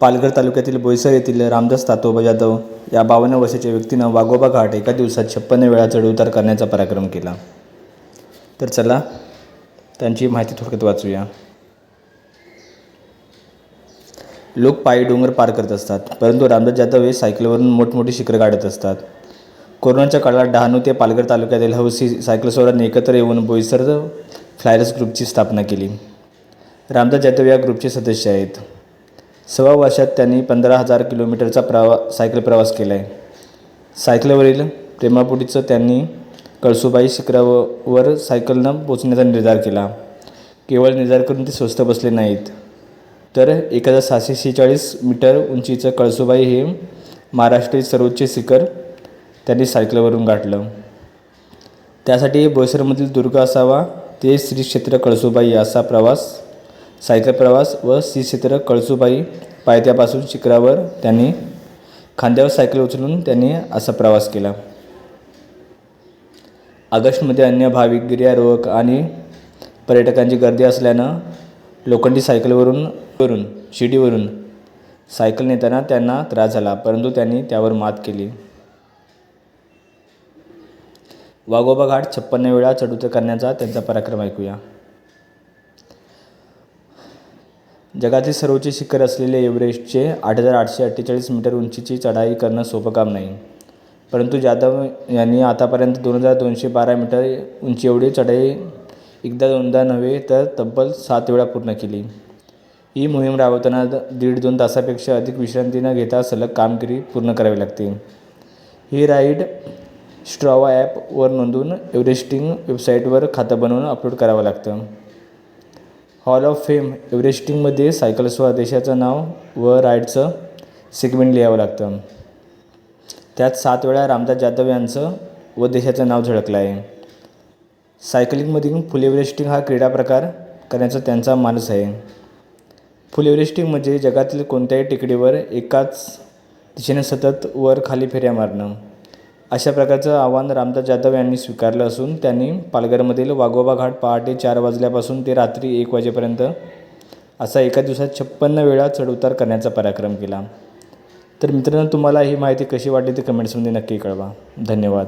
पालघर तालुक्यातील बोईसर येथील रामदास तातोबा जाधव या बावन्न वर्षाच्या व्यक्तीनं वाघोबा घाट एका दिवसात छप्पन्न वेळा चढउतार करण्याचा पराक्रम केला. तर चला त्यांची माहिती थोडक्यात वाचूया. लोक पायी डोंगर पार करत असतात परंतु रामदास जाधव हे सायकलवरून मोठमोठी शिखरं गाडत असतात. कोरोनाच्या काळात डहाणू ते पालघर तालुक्यातील हौसी सायकलस्वारांनी एकत्र येऊन बोईसर फ्लायर्स ग्रुपची स्थापना केली. रामदास जाधव या ग्रुपचे सदस्य आहेत. सव्वा वर्षात त्यांनी पंधरा हजार किलोमीटरचा प्रवा सायकल प्रवास केला आहे सायकलवरील प्रेमापुटीचं त्यांनी कळसुबाई शिखरावर सायकलनं पोचण्याचा निर्धार केला. केवळ निर्धार करून ते स्वस्त बसले नाहीत. तर एक हजार सहाशे शेहेचाळीस मीटर उंचीचं कळसुबाई हे महाराष्ट्रातील सर्वोच्च शिखर त्यांनी सायकलवरून गाठलं. त्यासाठी बोईसरमधील दुर्ग असावा ते श्री क्षेत्र कळसुबाई असा प्रवास सायकल प्रवास व श्री कळसूबाई कळसुबाई पायथ्यापासून शिखरावर त्यांनी खांद्यावर सायकल उचलून त्यांनी असा प्रवास केला. ऑगस्टमध्ये अन्य भाविक गिर्यारोहक आणि पर्यटकांची गर्दी असल्यानं लोखंडी सायकलवरून वरून शिडीवरून सायकल नेताना त्यांना त्रास झाला परंतु त्यांनी त्यावर मात केली. वाघोबा घाट छप्पन्न वेळा चढउतार करण्याचा त्यांचा पराक्रम ऐकूया. जगातील सर्वोच्च शिखर असलेले एव्हरेस्टचे आठ हजार आठशे अठ्ठेचाळीस मीटर उंचीची चढाई करणं सोपं काम नाही. परंतु जाधव यांनी आतापर्यंत दोन हजार दोनशे बारा मीटर उंची एवढी चढाई एकदा दोनदा नव्हे तर तब्बल सात वेळा पूर्ण केली. ही मोहीम राबवताना दीड दोन तासापेक्षा अधिक विश्रांती न घेता सलग कामगिरी पूर्ण करावी लागते. ही राईड स्ट्रॉवा ॲपवर नोंदवून एव्हरेस्टिंग वेबसाईटवर खातं बनवून अपलोड करावं लागतं. हॉल ऑफ फेम एव्हरेस्टिंगमध्ये सायकलस्वार देशाचं नाव व राईडचं सेगमेंट लिहावं लागतं. त्यात सात वेळा रामदास जाधव यांचं व देशाचं नाव झळकलं आहे. सायकलिंगमधील फुल एव्हरेस्टिंग हा क्रीडा प्रकार करण्याचा त्यांचा मानस आहे. फुल एव्हरेस्टिंग म्हणजे जगातील कोणत्याही टेकडीवर एकाच दिशेने सतत वर खाली फेऱ्या मारणं. अशा प्रकारचं आव्हान रामदास जाधव यांनी स्वीकारलं असून त्यांनी पालघरमधील वाघोबा घाट पहाटे चार वाजल्यापासून ते रात्री एक वाजेपर्यंत असा एका दिवसात छप्पन्न वेळा चढउतार करण्याचा पराक्रम केला. तर मित्रांनो तुम्हाला ही माहिती कशी वाटली ते कमेंट्समध्ये नक्की कळवा. धन्यवाद.